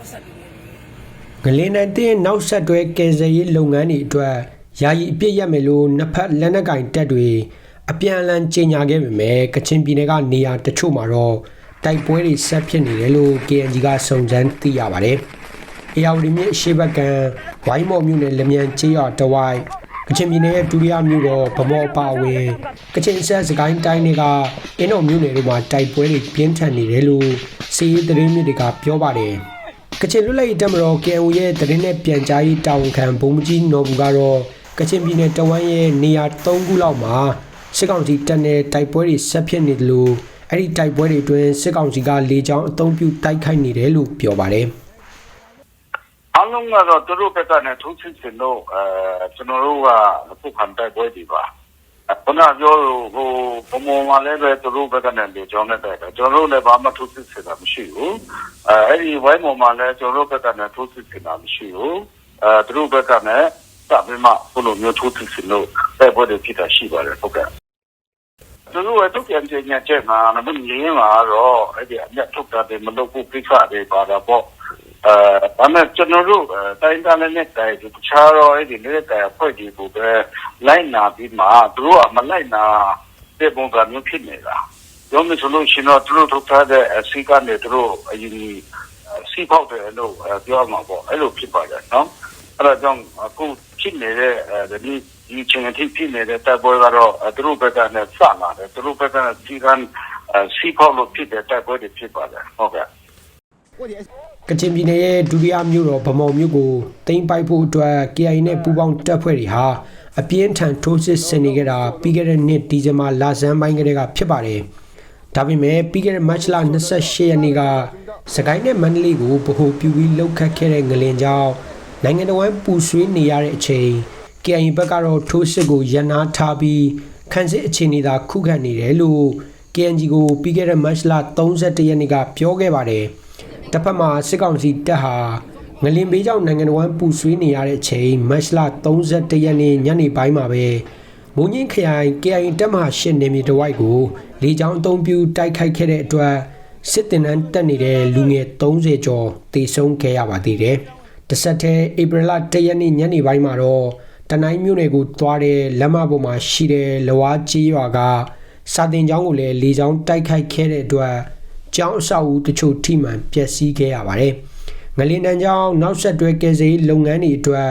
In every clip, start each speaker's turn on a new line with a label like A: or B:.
A: ပတ်ဆက်ပြီးနေတယ်
B: ငလင်းနိုင်တဲ့နောက်ဆက်တွဲကယ်ဆယ်ရေးလုပ်ငန်းတွေအတွက်ယာယီအပြစ်ရမယ်လို့နှစ်ဖက်လက်နက်ကင်တပ်တွေအပြန်အလှန်ကြေညာခဲ့ပေမဲ့ကချင်ပြည်နယ်ကနေရာတချို့မှာတော့တိုက်ပွဲတွေဆက်ဖြစ်နေတယ်လို့ KNG ကစုံစမ်းသိရပါတယ်။အေယာဝတီမြစ်အရှေ့ဘက်ကဝိုင်းမော်မြို့နယ်လမြန်ချေးရွာတဝိုက်ကချင်ပြည်နယ်ရဲ့ဒုတိယမြို့တော်ဗမော်ပါဝင်ကချင်ဆက်စကိုင်းတိုင်းတွေကအင်းတော်မြို့နယ်တွေမှာတိုက်ပွဲတွေပြင်းထန်နေတယ်လို့စီးရေးသတင်းမြစ်တွေကပြောပါတယ်။ ကချင်လွတ်လပ်ရေးတပ်မတော် KNU ရဲ့တရင်နဲ့ပြန်ကြားရေးတာဝန်ခံဗိုလ်မှူးကြီးနော်ဘူးကတော့ကချင်ပြည်နယ်တဝမ်းရဲ့နေရာ၃ခုလောက်မှာစစ်ကောင်စီတပ်နဲ့တိုက်ပွဲတွေဆက်ဖြစ်နေတယ်လို့အဲ့ဒီတိုက်ပွဲတွေအတွင်းစစ်ကောင်စီကလေကြောင်းအုံပြုတိုက်ခိုက်နေတယ်လို့ပြောပါတယ်
C: အားလုံးကတော့သူတို့ဘက်ကနဲ့ထိုးစစ်စင်တော့အဲကျွန်တော်တို့ကပုတ်ခံတိုက်ပွဲတွေပါ ခုနပြောလို့ဟိုဘုံဘုံမှာလည်းပဲသူတို့ဘက်ကနဲ့လေကြောင်းနဲ့တိုက်တယ်ကျွန်တော်တို့လည်းဘာမှထိုးစစ်စင်တာမရှိဘူးအဲအဲ့ဒီဝိုင်းပေါ်မှာလည်းကျွန်တော်တို့ဘက်ကနဲ့ထိုးစစ်စင်တာမရှိဘူးအဲသူတို့ဘက်ကနဲ့စပြီးမှဘုလိုမျိုးထိုးစစ်စင်လို့တိုက်ပွဲတွေဖြစ်တာရှိပါတယ်ဟုတ်ကဲ့သူတို့ရဲ့ထုတ်ပြန်ကြေညာချက်မှာမင်းရင်းလာတော့အဲ့ဒီအမြတ်ထုတ်တာတွေမလုပ်ဘူးပြစ်ခါတွေပါတာပေါ့ အဲဒါမဲ့ ကျွန်တော်တို့ တိုင်းသားလည်းနဲ့တိုင်တခြားတော့အဲ့ဒီလက်တိုင်အဖွဲ့ဒီကိုပဲ လိုက်နာပြီးမှ သူတို့က မလိုက်နာတဲ့ပုံစံမျိုး ဖြစ်နေတာရောမဆိုလို့ရှိရင်တော့ သူတို့ထုတ်ထားတဲ့အစီကနေသူတို့ အရင်စီပေါက်တယ်လို့ ပြောမှာပေါ့ အဲ့လို ဖြစ်ပါတယ်နော်အဲ့ဒါကြောင့် အခုဖြစ်နေတဲ့ ဒီဒီချင်းအထိ ဖြစ်နေတဲ့ တိုက်ပွဲကတော့ သူတို့ဘက်ကနဲ့စလာတယ် သူတို့ဘက်ကစီကန်စီပေါက်လို့ဖြစ်တဲ့ တိုက်ပွဲတွေ ဖြစ်ပါတယ် ဟုတ်ကဲ့
B: ကချင်ပြည်နယ်ရဲ့ဒုတိယမြို့တော်ဗမော်မြို့ကိုတင်ပိုက်ဖို့အတွက် KI နဲ့ပူးပေါင်းတပ်ဖွဲ့တွေဟာအပြင်းထန်ထိုးစစ်ဆင်နေကြတာပြီးခဲ့တဲ့နှစ်ဒီဇင်ဘာလဆန်းပိုင်းကတည်းကဖြစ်ပါတယ်။ဒါပေမဲ့ပြီးခဲ့တဲ့မတ်လ28ရက်နေ့ကစကိုင်းနဲ့မန္တလေးကိုဗဟိုပြုပြီးလှုပ်ခတ်ခဲ့တဲ့ငလင်ကြောင့်နိုင်ငံတော်ဝန်ပူဆွေးနေရတဲ့အချိန် KI ဘက်ကတော့ထိုးစစ်ကိုရန်နာထားပြီးခန်းစစ်အခြေအနေသာခုခံနေတယ်လို့ KNG ကိုပြီးခဲ့တဲ့မတ်လ31ရက်နေ့ကပြောခဲ့ပါတယ်။ တစ်ဖက်မှာစစ်ကောင်စီတပ်ဟာငလင်ဘေးကြောင့်နိုင်ငံတော်ဝန်ပူဆွေးနေရတဲ့အချိန်မတ်လ31ရက်နေ့ညနေပိုင်းမှာပဲမုံညင်းခရိုင် KI တပ်မဟာရှစ်နေမြေတဝိုက်ကိုလေကြောင်းအုံပြူတိုက်ခိုက်ခဲ့တဲ့အတွက်စစ်တင်နန်းတက်နေတဲ့လူငယ်30ကျော်တေဆုံးခဲ့ရပါသေးတယ်။တစ်ဆက်တည်းဧပြီလ1ရက်နေ့ညနေပိုင်းမှာတော့တနိုင်းမြို့နယ်ကိုသွားတဲ့လမ်းမပေါ်မှာရှိတဲ့လဝါကြီးရွာကစာတင်ကျောင်းကိုလည်းလေကြောင်းတိုက်ခိုက်ခဲ့တဲ့အတွက် ကျောင်းအဆောက်အဦတချို့ထိမှန်ပျက်စီးခဲ့ရပါတယ်။ငလင်တန်းကျောင်းနောက်ဆက်တွဲကယ်ဆယ်ရေးလုပ်ငန်းတွေအတွက်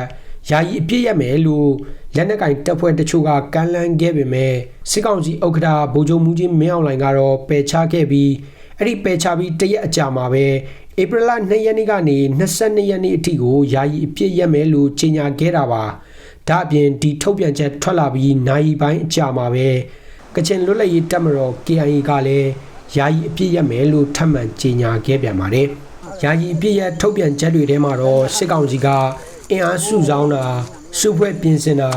B: ယာယီအပြည့်ရမယ်လို့လက်နက်ကင်တပ်ဖွဲ့တချို့ကကမ်းလှမ်းခဲ့ပေမဲ့စစ်ကောင်စီဥက္ကဋ္ဌဗိုလ်ချုပ်မူကြီးမင်းအောင်လှိုင်ကတော့ပယ်ချခဲ့ပြီးအဲ့ဒီပယ်ချပြီးတရက်အကြာမှာပဲဧပြီလ2ရက်နေ့ကနေ22ရက်နေ့အထိကိုယာယီအပြည့်ရမယ်လို့ကြေညာခဲ့တာပါ။ဒါအပြင်ဒီထုတ်ပြန်ချက်ထွက်လာပြီးနိုင်ပိုင်းအကြာမှာပဲကချင်လွတ်လပ်ရေးတပ်မတော် KIA ကလည်း ယာယီအပြည့်ရမယ်လို့ထပ်မံကြေညာခဲ့ပြန်ပါတယ်။ယာယီအပြည့်ရထုတ်ပြန်ချက်တွေထဲမှာတော့စစ်ကောင်စီကအင်အားစုဆောင်းတာစုဖွဲ့ပြင်ဆင်တာ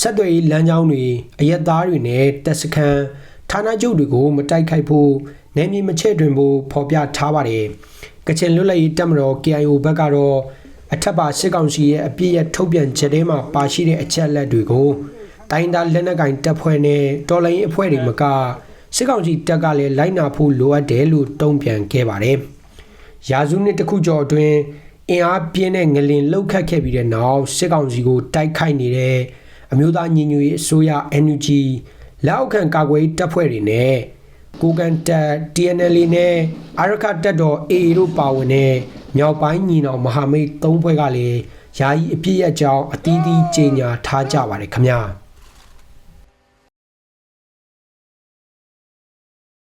B: ဆက်သွယ်ရေးလမ်းကြောင်းတွေအရက်သားတွေနဲ့တပ်စခန်းဌာနချုပ်တွေကိုမတိုက်ခိုက်ဖို့နယ်မြေမချဲ့တွင်ဖို့ဖော်ပြထားပါတယ်။ကချင်လွတ်လပ်ရေးတပ်မတော် KIO ဘက်ကတော့အထက်ပါစစ်ကောင်စီရဲ့အပြည့်ရထုတ်ပြန်ချက်ထဲမှာပါရှိတဲ့အချက်အလက်တွေကိုတိုင်းသားလက်နက်ကိုင်တပ်ဖွဲ့နဲ့တော်လိုင်းရေးအဖွဲ့တွေမက စစ်ကောင်စီတပ်ကလည်းလိုက်နာဖို့လိုအပ်တယ်လို့တုံ့ပြန်ခဲ့ပါတယ်။ရာစုနှစ်တစ်ခုကျော်အတွင်းအင်အားပြင်းတဲ့ငလင်လှုပ်ခတ်ခဲ့ပြီးတဲ့နောက်စစ်ကောင်စီကိုတိုက်ခိုက်နေတဲ့အမျိုးသားညီညွတ်ရေးအစိုးရ NUG လက်အောက်ခံကာကွယ်ရေးတပ်ဖွဲ့တွေနဲ့ကိုကန်တပ် TNL နဲ့အာရခတပ်တော် AA တို့ပါဝင်တဲ့မြောက်ပိုင်းညီနောင်မဟာမိတ်၃ဖွဲ့ကလည်းယာယီအပြည့်အကြောင်းအသီးသီးကြေညာထားကြပါတယ်ခင်ဗျာ။